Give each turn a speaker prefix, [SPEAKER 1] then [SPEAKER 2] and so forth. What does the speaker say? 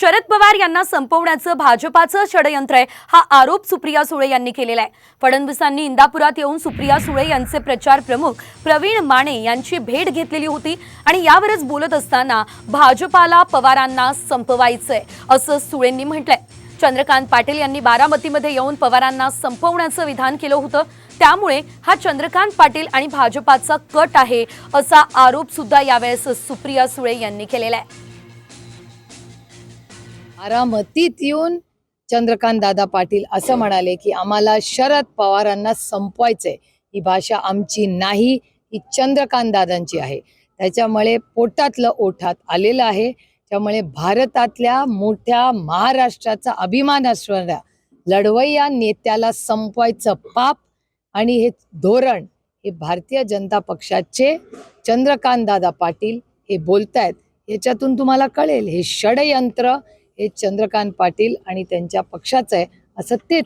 [SPEAKER 1] शरद पवार यांना संपवण्याचं भाजपाचं षडयंत्र आहे. हा आरोप सुप्रिया सुळे यांनी केलेला आहे. फडणवीसांनी इंदापुरात येऊन सुप्रिया सुळे यांचे प्रचार प्रमुख प्रवीण माने यांची भेट घेतलेली होती आणि यावरच बोलत असताना भाजपाला पवारांना संपवायचंय असं सुळेंनी म्हटलंय. चंद्रकांत पाटील यांनी बारामतीमध्ये येऊन पवारांना संपवण्याचं विधान केलं होतं. त्यामुळे हा चंद्रकांत पाटील आणि भाजपाचा कट आहे असा आरोप सुद्धा यावेळेस सुप्रिया सुळे यांनी केलेला आहे.
[SPEAKER 2] बारामतीत येऊन चंद्रकांत दादा पाटील असं म्हणाले की आम्हाला शरद पवारांना संपवायचंय. ही भाषा आमची नाही ही चंद्रकांत दादांची आहे. त्याच्यामुळे पोटातलं ओठात आलेलं आहे. त्यामुळे भारतातल्या मोठ्या महाराष्ट्राचा अभिमान असणाऱ्या लढवय्या नेत्याला संपवायचं पाप आणि हे धोरण हे भारतीय जनता पक्षाचे चंद्रकांत दादा पाटील हे बोलतायत. याच्यातून तुम्हाला कळेल हे षडयंत्र हे चंद्रकांत पाटील आणि त्यांच्या पक्षाचं आहे असं तेच